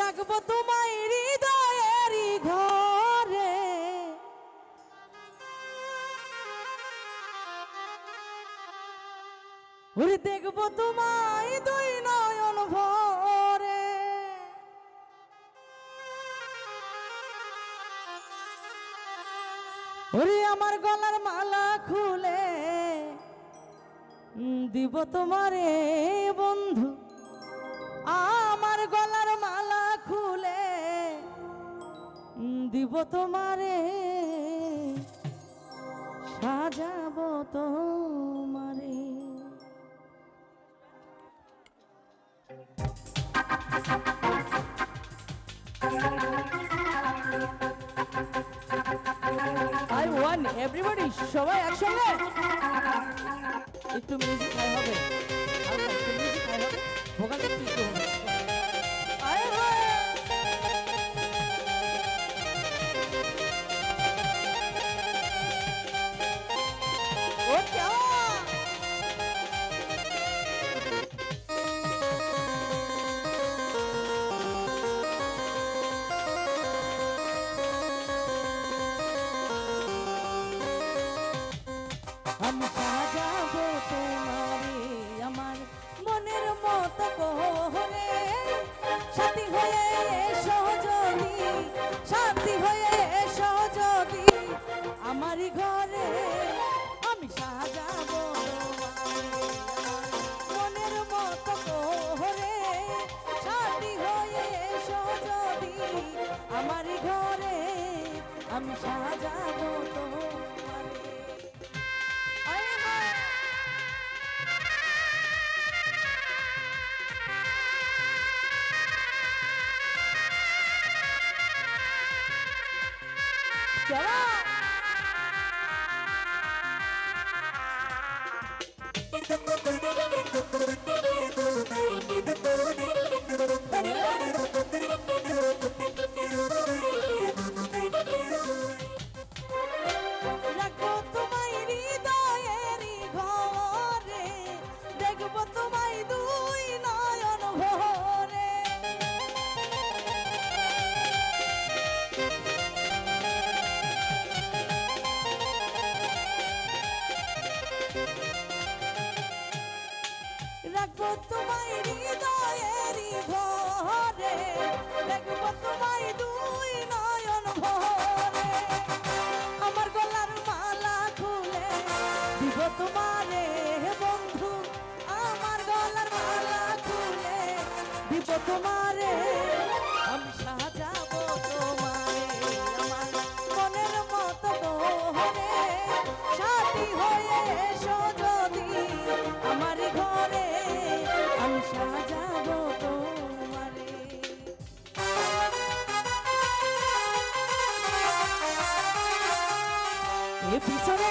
রাখব তোমায় হৃদয়েরই ঘরে। ওরে দেখব তোমায় দুই নয়ন ভরে। ওরে আমার গলার মালা খুলে দিব তোমারে বন্ধু। আমার গলার মালা খুলে দিব তোমারে, সাজাবো তোমারে। আই ওয়ান এভরিবডি সবাই একসঙ্গে। একটু মিউজিক হাই হবে হালকা একটু মিউজিক হাই হবে ভোকাল একটু আমি সাজাবো তোমারে চলো রাখব তোমারে, আমি সাজাবো তোমারে। আমার মনের মতো করে সাথী হয়ে যদি আমার ঘরে। আমি সাজাবো তোমারে। এ পিছনে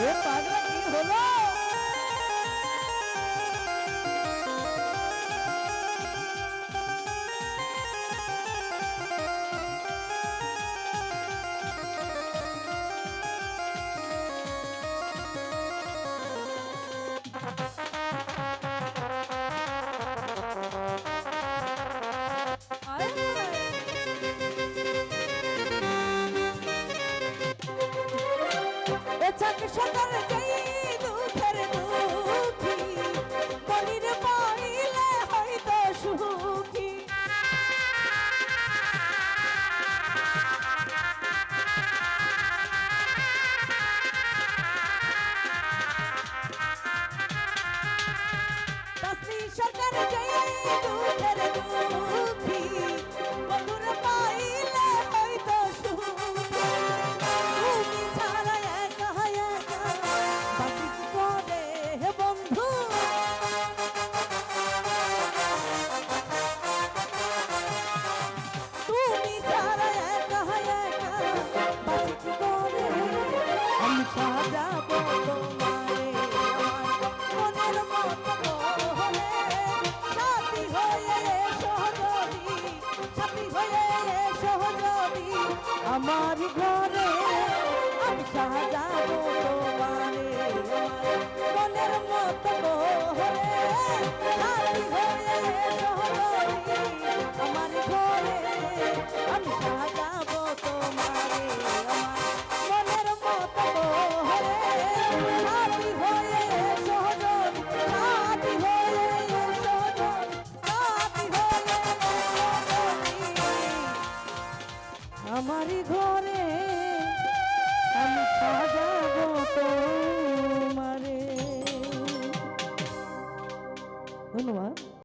এ পাগলা কি হলো চাক সকালে আমার ঘরে আমি সাজাবো তোমারে মনের মতো ঘরে আমার ঘরে। ঘরে ঘরে